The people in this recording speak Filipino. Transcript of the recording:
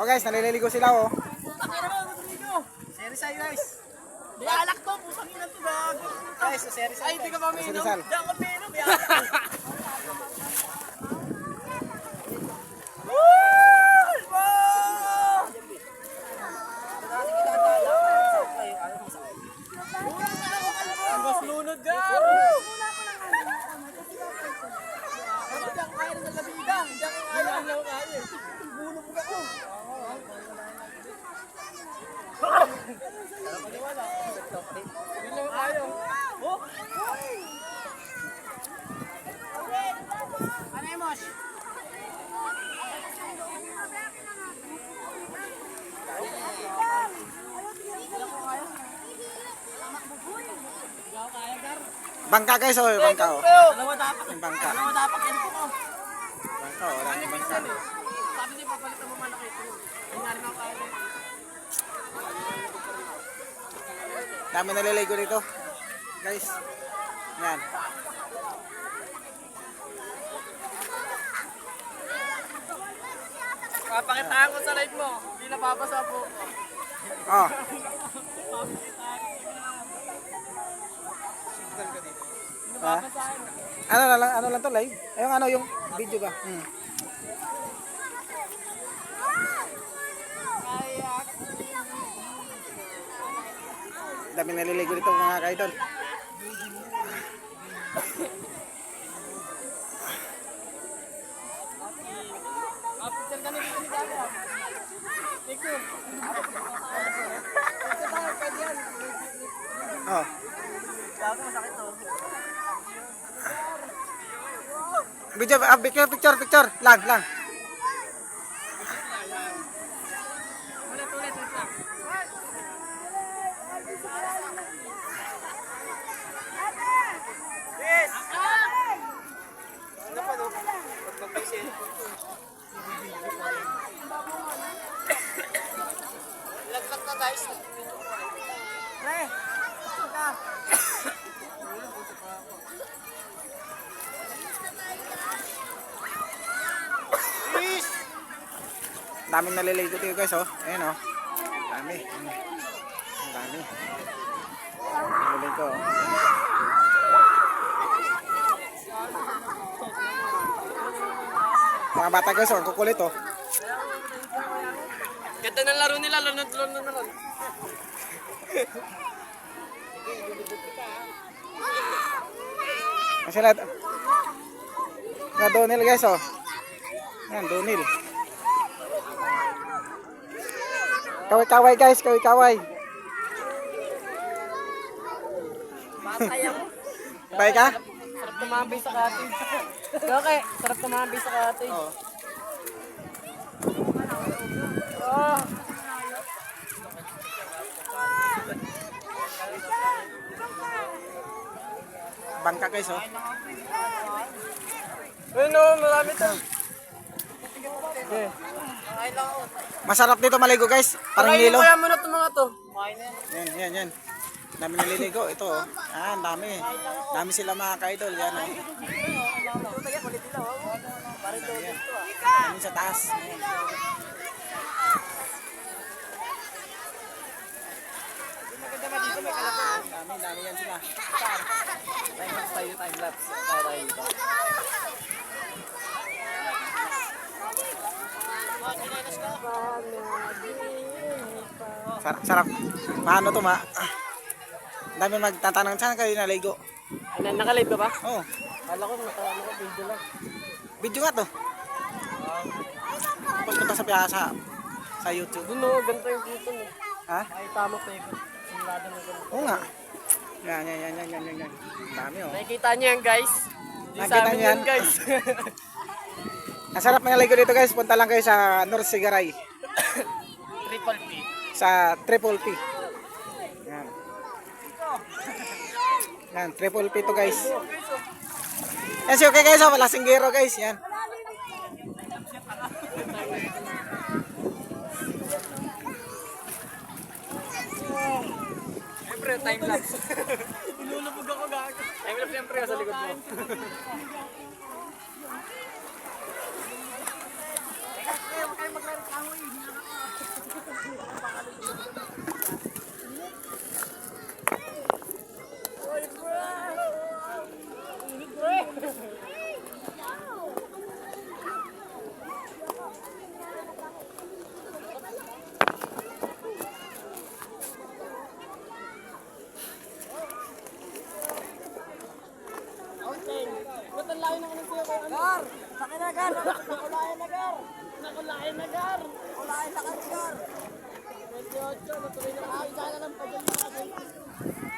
Oh guys, naliligo sila oh. Putang ina mo, Rodrigo. Seri sa'yo guys. Di alak to, putang ina to gago. Guys, seri sa'yo. Ay, di ka ba Seri minom? Sal. Di ako minom, biyak. Woo! Wow! Ang mas lunod gago. Ano dyan kaya ng labigan? Diyan ko kaya ang lawa kaya. Bulog ako. Hindi naman tayo. Oh! Ano yung mosh? Bangka guys oh, bangka oh. Dalawa dapat. Yung bangka. Dalawa dapat yan po. Bangka oh, wala yung bangka. Sabi niya, papalitan mo malaki ito. Narin ako kaya. Dami naliligo dito. Guys. Yan. Papakitaan ko sa live mo. Hindi napapasa po. Oh. Ha? Ano na lang, ano lang to live? Ayun ano yung video ba? Hmm. Dami naliligo dito mga kaidol. Oh. Gago, masakit to. Video, ah, picture, picture, picture. Lang, lang. Laglag na guys. Pre! Ka! Daming naliligo dito guys, oh. Ayan, oh. Dami. Ang dami. Naliligo, oh. Mga bata guys, oh. Ang kukulit, oh. Ganda ng laro nila, lunod-lunod na lang. Ang sila, nga Donil guys, oh. Yan, Donil. Kaway-kaway guys, kaway-kaway. Patay ako. Bye ka? Sarap tumambay sa cottage. Okay, sarap tumambay sa cottage. Oo. Oh. Bangka guys, oh. Ano, marami to. Okay. Masarap dito maligo guys. Parang Kainin nilo. ko yan muna itong mga to. Kain na yan. Yan, yan, yan. Dami naliligo. Ito, oh. Ah, ang dami. Dami sila mga ka-idol. Yan, oh. Dami sa taas. Dami, dami yan sila. Time lapse tayo, time lapse. Tayo tayo dito. Sarap, sarap. Paano to, ma? Ang Dami magtatanong, saan kayo naligo? Ano, nakalive ka ba? Oh, Kala ko, naka, ano ko, video lang. video nga to. Tapos punta sa piyasa sa YouTube. Doon no, ganito yung dito mo. Ha? Ay, tama ko eh. Simulado na ganito. Oo nga. Yan, yan, yan, yan, yan, yan, yan. Dami, oh. Nakikita niyo yan, guys. Sa Nakikita niyo yan, yan? guys. Ang sarap ng ligo dito guys. Punta lang kayo sa North Sigaray. Triple P. Sa Triple P. Yan. Yan, Triple P to guys. Yan si okay guys, oh, wala singgero guys. Yan. Siyempre, time lapse. Ilulubog ako gago. Time lapse siyempre sa likod mo. Gar! Nakulayan na gar! Nakulayan na gar! Nakulayan na gar! 28, natuloy na. Ay, sana lang pa dyan mga